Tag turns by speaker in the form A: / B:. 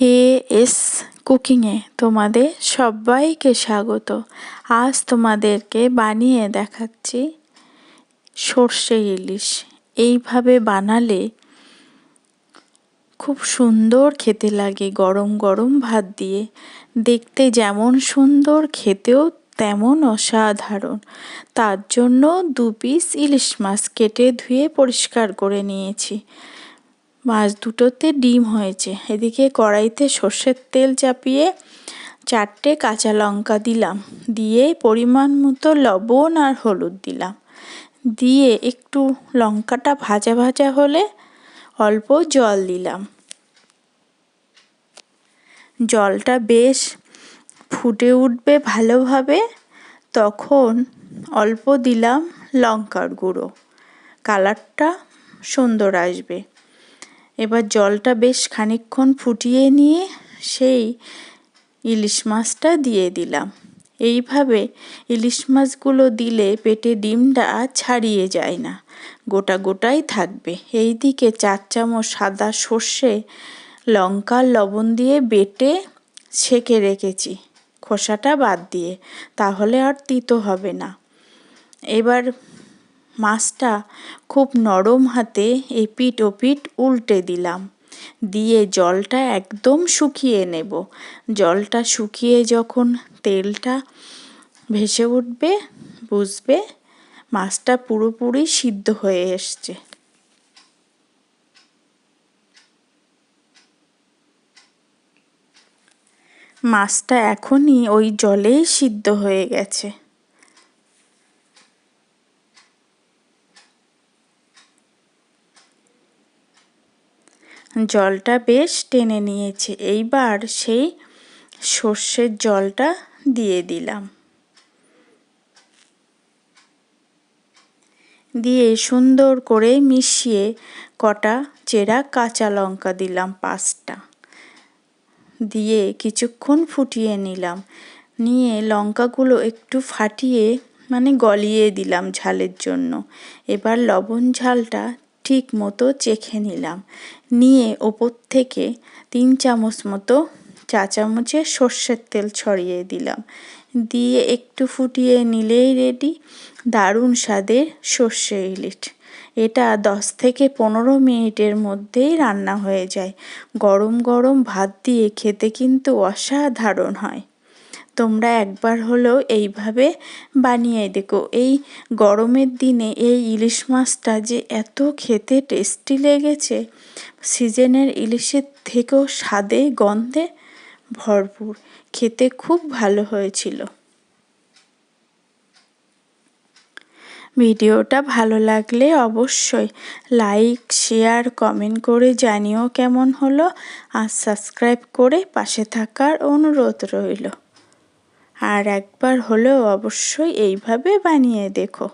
A: হে S কুকিংয়ে, তোমাদের সবাইকে স্বাগত। আজ তোমাদেরকে বানিয়ে দেখাচ্ছি সর্ষে ইলিশ। এইভাবে বানালে খুব সুন্দর খেতে লাগে গরম গরম ভাত দিয়ে। দেখতে যেমন সুন্দর, খেতেও তেমন অসাধারণ। তার জন্য দু পিস ইলিশ মাছ কেটে ধুয়ে পরিষ্কার করে নিয়েছি। মাছ দুটোতে ডিম হয়েছে। এদিকে কড়াইতে সর্ষের তেল চাপিয়ে চারটে কাঁচা লঙ্কা দিলাম। দিয়ে পরিমাণ মতো লবণ আর হলুদ দিলাম। দিয়ে একটু লঙ্কাটা ভাজা ভাজা হলে অল্প জল দিলাম। জলটা বেশ ফুটে উঠবে ভালোভাবে। তখন অল্প দিলাম লঙ্কার গুঁড়ো। কালারটা সুন্দর আসবে। এবার জলটা বেশ খানিকক্ষণ ফুটিয়ে নিয়ে সেই ইলিশ মাছটা দিয়ে দিলাম। এইভাবে ইলিশ মাছগুলো দিলে পেটে ডিমটা আর ছাড়িয়ে যায় না, গোটা গোটাই থাকবে। এই দিকে চার চামচ সাদা সর্ষে, লঙ্কা, লবণ দিয়ে বেটে ছেঁকে রেখেছি খোসাটা বাদ দিয়ে, তাহলে আর তিতো হবে না। এবার মাছটা খুব নরম হাতে এপিট ওপিট উল্টে দিলাম। দিয়ে জলটা একদম শুকিয়ে নেব। জলটা শুকিয়ে যখন তেলটা ভেসে উঠবে, বুঝবে মাছটা পুরোপুরি সিদ্ধ হয়ে এসছে। মাছটা এখনই ওই জলেই সিদ্ধ হয়ে গেছে। জলটা বেশ টেনে নিয়েছে। এইবার সেই সর্ষের জলটা দিয়ে দিলাম। দিয়ে সুন্দর করে মিশিয়ে কটা চেরা কাঁচা লঙ্কা দিলাম, পাঁচটা। দিয়ে কিছুক্ষণ ফুটিয়ে নিলাম। নিয়ে লঙ্কাগুলো একটু ফাটিয়ে মানে গলিয়ে দিলাম ঝালের জন্য। এবার লবণ ঝালটা ঠিক মতো চেখে নিলাম। নিয়ে ওপর থেকে তিন চামচ মতো চা চামচে সর্ষের তেল ছড়িয়ে দিলাম। দিয়ে একটু ফুটিয়ে নিলেই রেডি দারুণ স্বাদের সর্ষে ইলিশ। এটা দশ থেকে পনেরো মিনিটের মধ্যেই রান্না হয়ে যায়। গরম গরম ভাত দিয়ে খেতে কিন্তু অসাধারণ হয়। তোমরা একবার হলেও এইভাবে বানিয়ে দেখো। এই গরমের দিনে এই ইলিশ মাছটা যে এত খেতে টেস্টি লেগেছে, সিজনের ইলিশের থেকেও স্বাদে, গন্ধে ভরপুর। খেতে খুব ভালো হয়েছিল। ভিডিওটা ভালো লাগলে অবশ্যই লাইক, শেয়ার, কমেন্ট করে জানিও কেমন হলো। আর সাবস্ক্রাইব করে পাশে থাকার অনুরোধ রইল। আর একবার হলেও অবশ্যই এইভাবে বানিয়ে দেখো।